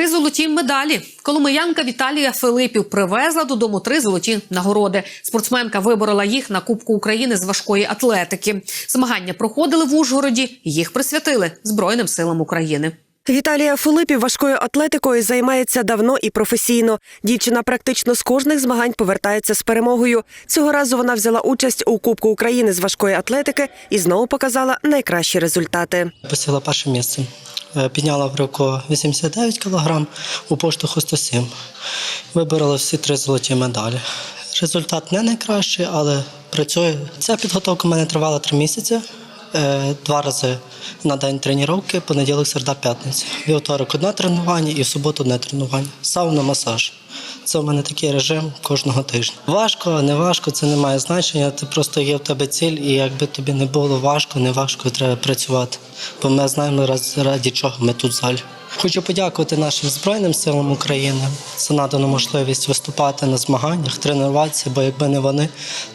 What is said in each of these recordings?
Три золоті медалі. Коломиянка Віталія Филипів привезла додому три золоті нагороди. Спортсменка виборола їх на Кубку України з важкої атлетики. Змагання проходили в Ужгороді. Їх присвятили Збройним силам України. Віталія Филипів важкою атлетикою займається давно і професійно. Дівчина практично з кожних змагань повертається з перемогою. Цього разу вона взяла участь у Кубку України з важкої атлетики і знову показала найкращі результати. Посіла перше місце. Е, Підняла в руку 89 кг, у поштовху 107. Виборола всі три золоті медалі. Результат не найкращий, але працює. Ця підготовка в мене тривала три місяці. Е, Два рази на день тренування, понеділок, середа, п'ятниця. Вівторок одне тренування і в суботу одне тренування. Сауна, масаж. Це в мене такий режим кожного тижня. Важко, не важко, це не має значення. Ти просто є в тебе ціль, і якби тобі не було важко, не важко треба працювати. Бо ми знаємо, раз- раді чого ми тут в залі. Хочу подякувати нашим Збройним силам України за надану можливість виступати на змаганнях, тренуватися, бо якби не вони,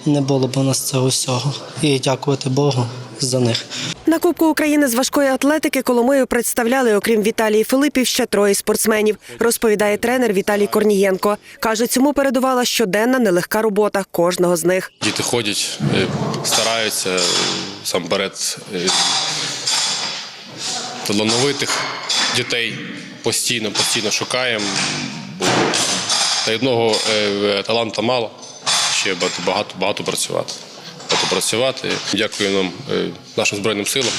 не було б у нас цього всього. І дякувати Богу за них. На Кубку України з важкої атлетики Коломию представляли, окрім Віталії Филипів, ще троє спортсменів, розповідає тренер Віталій Корнієнко. Каже, цьому передувала щоденна нелегка робота кожного з них. Діти ходять, е, стараються е, сам перед талановитих дітей постійно, постійно шукаємо. Та одного е, таланта мало, ще багато, багато, багато працювати. Багато працювати. Дякую нам, е, нашим Збройним силам,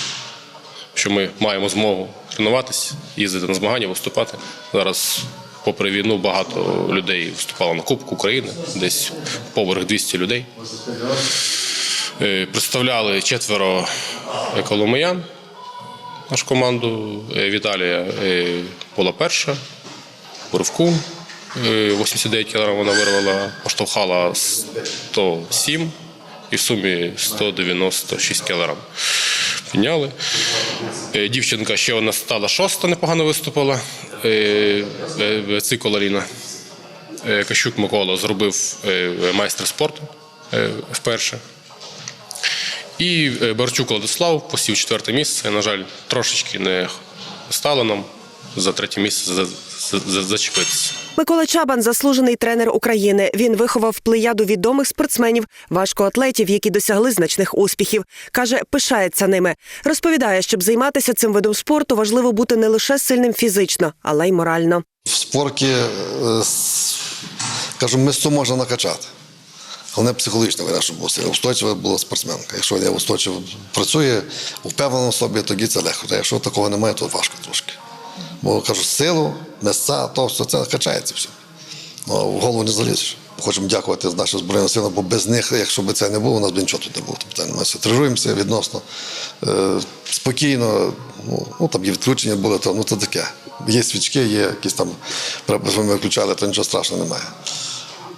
що ми маємо змогу тренуватися, їздити на змагання, виступати. Зараз, попри війну, багато людей виступало на Кубку України, десь поверх 200 людей. Е, Представляли четверо коломиян нашу команду. Е, Віталія була перша у ривку. Е, 89 кг вона вирвала, поштовхала 107 і в сумі 196 кг. Підняли. Е, Дівчинка ще вона стала шоста, непогано виступила. Е, е, Цикола Ліна. Е, Кащук Микола зробив майстер спорту вперше. І Барчук Владислав посів четверте місце. На жаль, трошечки не стало нам за третє місце зачепитися. Микола Чабан заслужений тренер України. Він виховав плеяду відомих спортсменів, важкоатлетів, які досягли значних успіхів. каже, пишається ними. Розповідає, щоб займатися цим видом спорту, важливо бути не лише сильним фізично, але й морально. В спорті, е, кажу, мисцю можна накачати. Головне психологічно вона, щоб устойчива була спортсменка. Якщо я устойчиво працює, впевнено в собі, тоді це легко. Якщо такого немає, то важко трошки. Бо кажу, силу, місця, то все це качається все. Ну, в голову не залізеш. Хочемо дякувати нашим Збройним силам, бо без них, якщо б це не було, у нас б нічого тут не було. Тобто ми все тренуємося відносно е, спокійно. Ну, ну там є відключення були, то ну це таке. Є свічки, є якісь там треба ми виключали, то нічого страшного немає.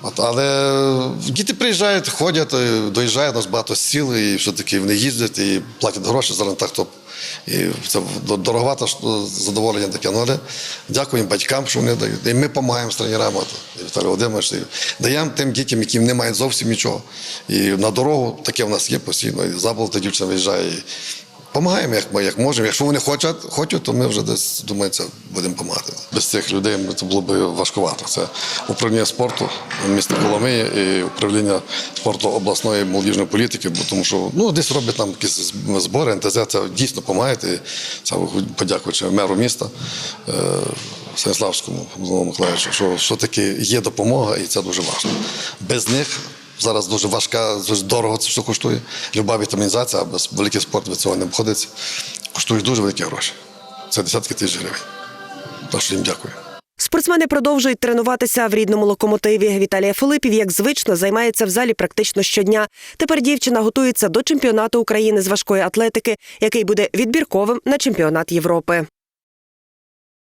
От, але діти приїжджають, ходять, е, доїжджають, у нас багато сіл, і все-таки вони їздять і платять гроші, зараз так то. І це дороговато що задоволення таке. Ну, але дякуємо батькам, що вони дають. І ми допомагаємо з тренерами, Віталій Володимирович, даємо тим дітям, яким не мають зовсім нічого. І на дорогу таке в нас є постійно. І заболота дівчина виїжджає. І Помагаємо, як ми як можемо. Якщо вони хочуть, хочуть, то ми вже десь це будемо допомагати. Без цих людей це було б важкувато. Це управління спорту міста Коломиї і управління спорту обласної молодіжної політики, бо тому що ну десь роблять там якісь збори, НТЗ, це дійсно допомагає. Це подякуючи меру міста. Е, Станіславському Миколаївичу, що, що таки є допомога, і це дуже важливо. Без них Зараз дуже важка, дуже дорого це все коштує. Люба вітамінізація, а без великий спорт від цього не обходиться. Коштує дуже великі гроші. Це десятки тисяч гривень. Так їм дякую. Спортсмени продовжують тренуватися в рідному локомотиві. Віталія Филипів, як звично, займається в залі практично щодня. Тепер дівчина готується до чемпіонату України з важкої атлетики, який буде відбірковим на чемпіонат Європи.